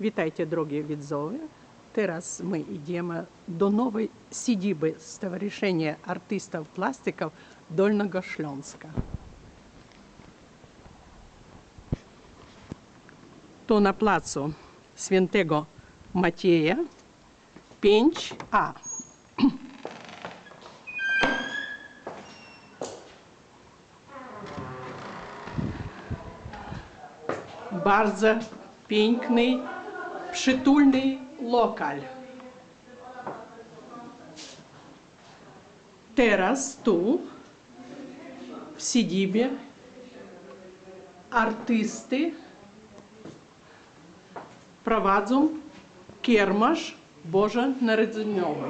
Вітайте, дорогі відзови. Зараз ми йдемо до нової сидіби з товаришення артистів пластиків Дольного Шльонська. То на плацу Святого матія 5А. Bardzo piękny Шитульний локаль. Teraz tu w siedzibie artysty prowadzą kiermasz Boże Narodzeniowy.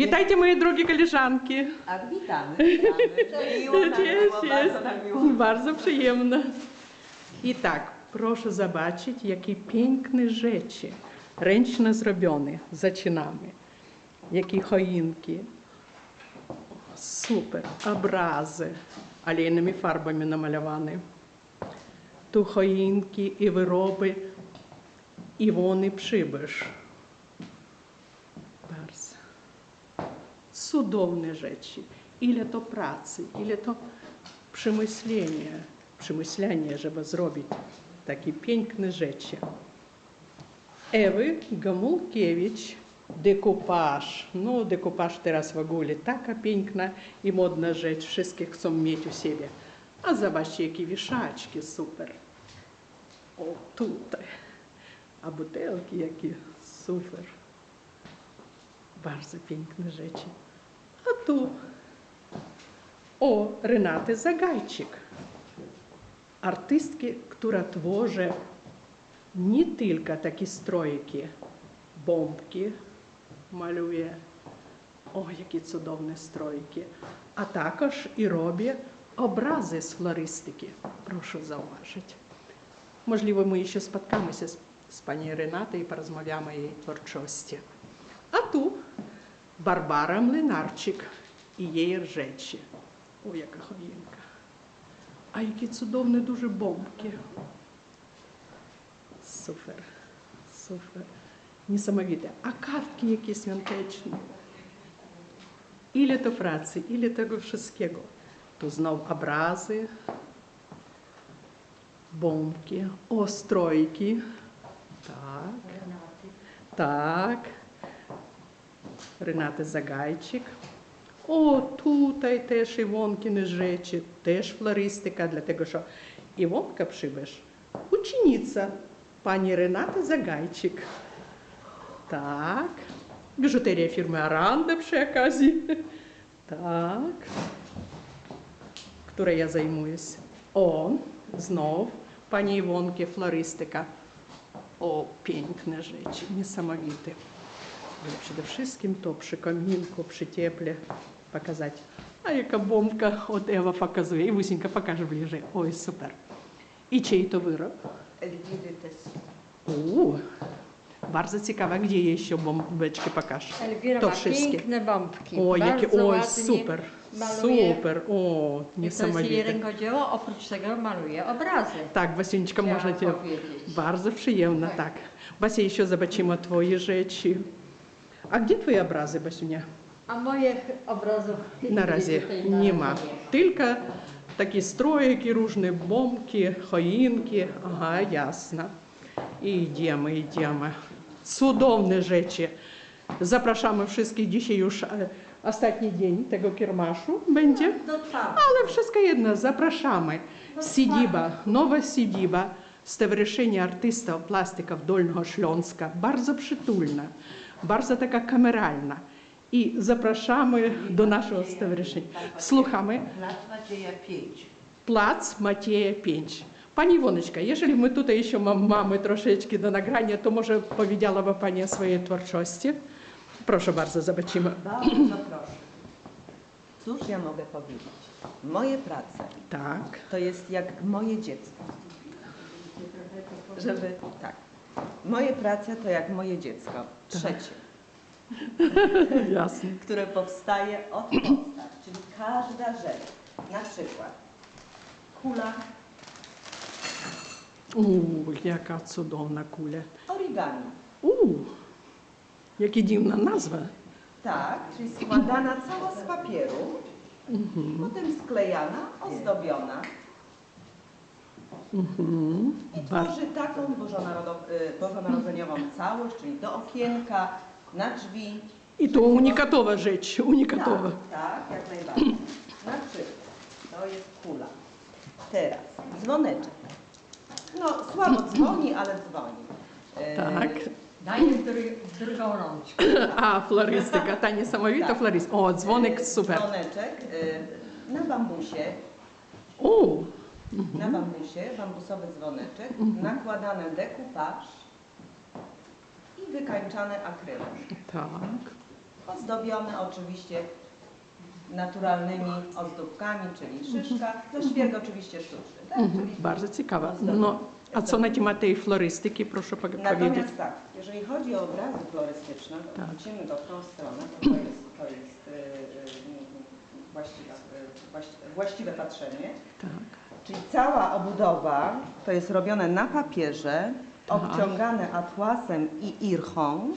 Witajcie moje drogie koleżanki. Ach, witamy. witamy. Miło nam Cześć, było, bardzo nam miło. Bardzo przyjemno. I tak, proszę zobaczyć, jakie piękne rzeczy ręcznie zrobione. Zaczynamy. Jakie choinki. Super, obrazy olejnymi farbami namalowane. Tu choinki i wyroby Iwony Przybysz. cudowne rzeczy. Ile to pracy, ile to przemyślenia, przemyślenia, żeby zrobić takie piękne rzeczy. Ewy Gamulkiewicz, dekupaż. No, dekupaż teraz w ogóle taka piękna i modna rzecz. Wszystkie chcą mieć u siebie. A zobaczcie, jakie wieszaczki super. O, tutaj. A butelki jakie super. Bardzo piękne rzeczy. А то o Renaty Zagajczyk, artystki, która tworzy nie tylko takie strojki, bombki maluje, o, jakie cudowne strojki, a також і робить образи з флористики. Прошу зауважити. Можливо, ми ще споткаємося з пані Ренатою і порозмовляємо її творчості. А тут Барбара Млинарчик і її ржечі. О, яка хвилинка. А які чудовні дуже бомбки. Супер, супер. Несамовіте. А картки якісь святечні. І то праці, і того всього. То знов образи, бомбки, остройки. Так. Так. Рената Загайчик. О, тут теж Івонкіни жечі, теж флористика, для того, що Івонка Пшибеш учениця пані Рената Загайчик. Так. Біжутерія фірми Аранда пши оказі. Так. Которою я займуюсь. О, знов пані Івонки, флористика. О, пенькне жечі, несамовіте. przede wszystkim to przy kominku, przy cieple pokazać. A jaka bombka, od Ewa pokazuje i Wusinka pokaże bliżej. Oj, super. I czyj to wyrób? Uuu, bardzo ciekawe, gdzie jeszcze bombeczki pokaż. Elwira to wszystkie. piękne bombki. O, jakie, oj, super. Maluje. Super, o, niesamowite. To jest rękodzieło, oprócz tego maluje obrazy. Tak, Wasieńczka, można Cię... Bardzo przyjemna, tak. tak. Basia, jeszcze zobaczymy Twoje rzeczy. А gdzie twoje obrazy, Basiunia? A moich obrazów Na razie nie ma. Tylko takie strojki różne, bombki, choinki. Ага, ясно. I idziemy, idziemy. Cudowne rzeczy. Zapraszamy wszystkich dzisiaj już ostatni dzień tego kiermaszu będzie. Ale wszystko jedno, zapraszamy. Siedziba, nowa siedziba. Stowarzyszenie Artystów Plastyków Dolnego Śląska, bardzo przytulna, bardzo taka kameralna. I zapraszamy do naszego stowarzyszenia. Słuchamy. Plac Macieja 5. Plac Macieja 5. Pani Woneczka, jeżeli my tutaj jeszcze mamy troszeczkę do nagrania, to może powiedziałaby Pani o swojej twórczości? Proszę bardzo, zobaczymy. Bardzo proszę. Cóż ja mogę powiedzieć? Moje prace tak. to jest jak moje dziecko żeby tak. Moje prace to jak moje dziecko, tak. trzecie. Jasne. które powstaje od podstaw, czyli każda rzecz, na przykład kula. Uuu, jaka cudowna kula. Origami. Uuu, jakie dziwna nazwa. Tak, czyli składana cała z papieru, mhm. potem sklejana, ozdobiona, Mhm. I tworzy taką y, bożonarodzeniową całość, czyli do okienka, na drzwi. I to unikatowa rzecz, unikatowa. Tak, tak, jak najbardziej. Na przykład, to jest kula. Teraz, dzwoneczek. No, słabo dzwoni, ale dzwoni. Y, tak. Daję dru- drugą rączkę. A, florystyka, ta niesamowita Tak. florystyka. O, dzwonek, y, super. Dzwoneczek y, na bambusie. O, Mhm. na bambusie, bambusowy dzwoneczek, mhm. nakładane dekupaż i wykańczane akrylem. Tak. Ozdobione oczywiście naturalnymi ozdóbkami, czyli szyszka, no świerg oczywiście sztuczny. Tak? Mhm. Bardzo ciekawe. No, a co na temat tej florystyki, proszę po- powiedzieć? Natomiast tak, jeżeli chodzi o obrazy florystyczne, to Tak. wrócimy do tą stronę, to jest, to jest yy, yy, yy, właściwe patrzenie. Tak. Czyli cała obudowa to jest robione na papierze, obciągane atłasem i irchą.